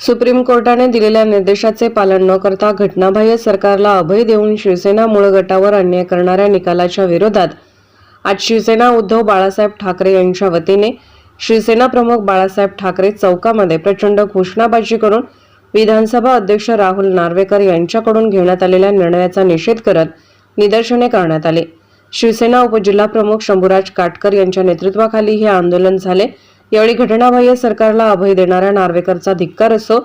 Supreme कोर्टाने दिलेल्या निर्देशाचे पालन न करता घटनाबाह्य सरकारला अभय देऊन शिवसेना मूळ गटावर अन्याय करणाऱ्या निकालाच्या विरोधात आज शिवसेना उद्धव बाळासाहेब ठाकरे यांच्या वतीने शिवसेना प्रमुख बाळासाहेब ठाकरे चौकामध्ये प्रचंड घोषणाबाजी करून विधानसभा अध्यक्ष राहुल नार्वेकर यांच्याकडून घेण्यात आलेल्या निर्णयाचा निषेध करत निदर्शने करण्यात आली. शिवसेना उपजिल्हा प्रमुख शंभूराज काटकर यांच्या नेतृत्वाखाली हे आंदोलन झाले. यावेळी घटनाबाह्य सरकारला अभय देणाऱ्या नार्वेकरचा धिक्कार असो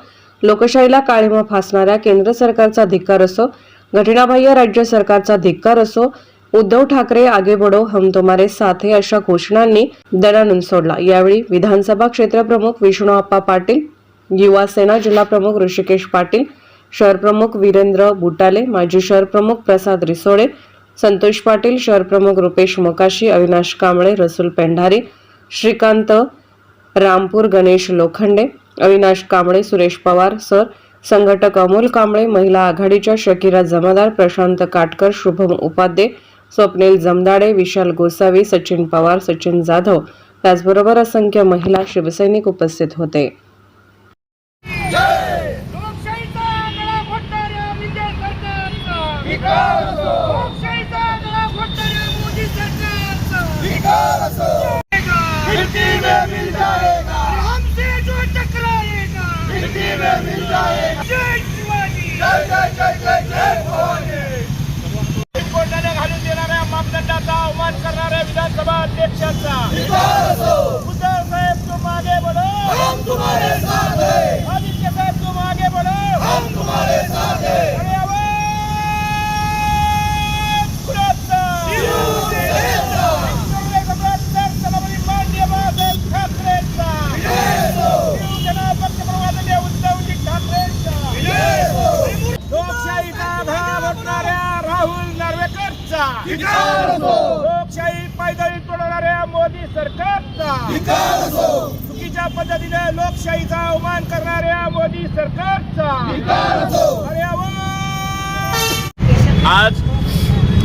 लोकशाहीला काळीमा फासणाऱ्या केंद्र सरकारचा धिक्कार असो घटनाबाह्य राज्य सरकारचा धिक्कार असो उद्धव ठाकरे आगे बढो हम तुम्हारे साथ अशा घोषणांनी दणानून सोडला. यावेळी विधानसभा क्षेत्रप्रमुख विष्णूआप्पा पाटील युवा सेना जिल्हाप्रमुख ऋषिकेश पाटील शहरप्रमुख वीरेंद्र बुटाले माजी शहरप्रमुख प्रसाद रिसोडे संतोष पाटील शहरप्रमुख रुपेश मोकाशी अविनाश कांबळे रसूल पेंढारे श्रीकांत रामपूर गणेश लोखंडे अविनाश कांबळे सुरेश पवार सर संघटक अमोल कांबळे महिला आघाडीच्या शकिरा जमादार प्रशांत काटकर शुभम उपाध्ये स्वप्नील जमदाडे विशाल गोसावी सचिन पवार सचिन जाधव. त्याचबरोबर असंख्य महिला शिवसैनिक उपस्थित होते लोकशाहीचा गळा घोटणाऱ्या विजय सरकारचा लोकशाहीचा गळा घोटणाऱ्या मोदी सरकारचा मिट्टी में मिल जाएगा हमसे जो टकराएगा। मिट्टी में मिल जाएगा जय शिवाजी जय जय जय जय जय भवानी। कोर्टाने घालून देणाऱ्या मापदंडाचा अवमान करणाऱ्या विधानसभा अध्यक्षाचा। विकास हो। साहेब तुम आगे बढ़ो हम तुम्हारे साथ हैं आदित्य साहेब तुम आगे बढ़ो हम तुम्हारे साथ हैं अरे आवाज पुरातन. शिवसेना काँग्रेस अग्रसर सभापती माननीय बाळासाहेब ठाकरेंचा शिवसेना पक्षप्रमुखाचे उद्धवजी ठाकरेंचा लोकशाहीचा धावा घोटणाऱ्या राहुल हो लोकशाही पायदळी तोडवणाऱ्या मोदी सरकारचा. विकास चुकीच्या पद्धतीने लोकशाहीचा अवमान करणाऱ्या मोदी सरकारचा. आज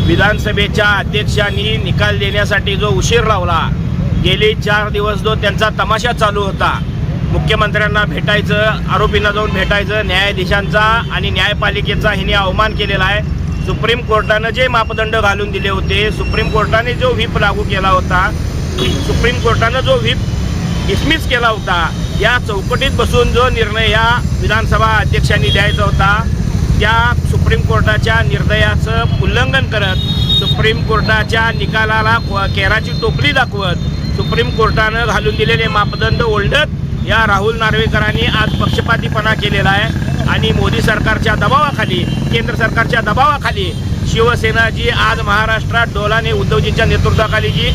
विधानसभेच्या अध्यक्षांनी निकाल देण्यासाठी जो उशीर लावला गेले चार दिवस जो त्यांचा तमाशा चालू होता मुख्यमंत्र्यांना भेटायचं आरोपींना जाऊन भेटायचं न्यायाधीशांचा आणि न्यायपालिकेचा हिने अवमान केलेला आहे. सुप्रीम कोर्टानं जे मापदंड घालून दिले होते सुप्रीम कोर्टाने जो व्हीप लागू केला होता सुप्रीम कोर्टानं जो व्हीप डिसमिस केला होता या चौकटीत बसून जो निर्णय या विधानसभा अध्यक्षांनी द्यायचा होता त्या सुप्रीम कोर्टाच्या निर्णयाचं उल्लंघन करत सुप्रीम कोर्टाच्या निकालाला क- केराची टोपली दाखवत सुप्रीम कोर्टानं घालून दिलेले मापदंड ओलढत या राहुल नार्वेकरांनी आज पक्षपातीपणा केलेला आहे. आणि मोदी सरकारच्या दबावाखाली केंद्र सरकारच्या दबावाखाली शिवसेना जी आज महाराष्ट्रात डोलाने उद्धवजींच्या नेतृत्वाखाली जी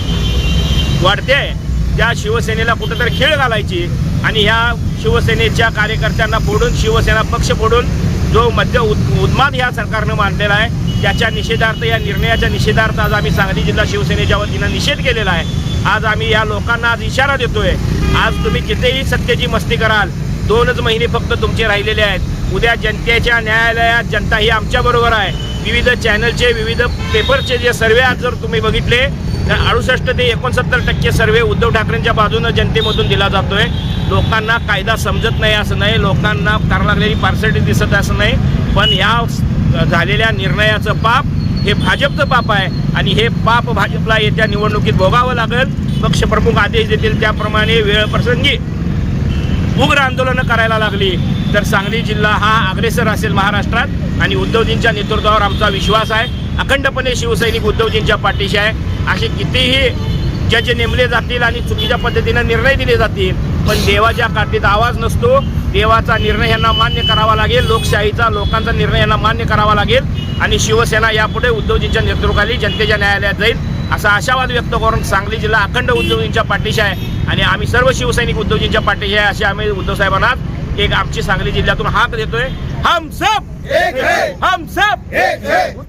वाढते त्या शिवसेनेला कुठेतरी खेळ घालायची आणि ह्या शिवसेनेच्या कार्यकर्त्यांना फोडून शिवसेना पक्ष फोडून जो मध्य उद उन्माद ह्या सरकारनं मांडलेला आहे त्याच्या निषेधार्थ या निर्णयाच्या निषेधार्थ आज आम्ही सांगली जिल्हा शिवसेनेच्या वतीनं निषेध केलेला आहे. आज आम्ही या लोकांना आज इशारा देतोय आज तुम्ही कितीही सत्तेची मस्ती कराल दोनच महिने फक्त तुमचे राहिलेले आहेत. उद्या जनतेच्या न्यायालयात जनता ही आमच्याबरोबर आहे. विविध चॅनलचे विविध पेपरचे जे सर्वे आज जर तुम्ही बघितले तर अडुसष्ट ते एकोणसत्तर टक्के सर्वे उद्धव ठाकरेंच्या बाजूनं जनतेमधून दिला जातोय. लोकांना कायदा समजत नाही असं नाही. लोकांना करावं लागलेली पार्सलिटी दिसत असं नाही. पण ह्या झालेल्या निर्णयाचं पाप हे भाजपचं पाप आहे आणि हे पाप भाजपला येत्या निवडणुकीत भोगावं लागेल. पक्षप्रमुख आदेश देतील त्याप्रमाणे वेळप्रसंगी उग्र आंदोलनं करायला लागली. तर सांगली जिल्हा हा अग्रेसर असेल महाराष्ट्रात आणि उद्धवजींच्या नेतृत्वावर आमचा विश्वास आहे. अखंडपणे शिवसैनिक उद्धवजींच्या पाठीशी आहे. असे कितीही जज नेमले जातील आणि चुकीच्या पद्धतीनं निर्णय दिले जातील पण देवाच्या काठीत आवाज नसतो. देवाचा निर्णय यांना मान्य करावा लागेल. लोकशाहीचा लोकांचा निर्णय यांना मान्य करावा लागेल. आणि शिवसेना यापुढे उद्धवजींच्या नेतृत्वाखाली जनतेच्या न्यायालयात जाईल असा आशावाद व्यक्त करून सांगली जिल्हा अखंड उद्धवजींच्या पाठीशी आहे. आणि आम्ही सर्व शिवसैनिक उद्धवजींच्या पाठीशी आहे असे आम्ही उद्धव साहेबांना एक आमची सांगली जिल्ह्यातून हाक देतोय. हम सब एक है। हम सब एक है।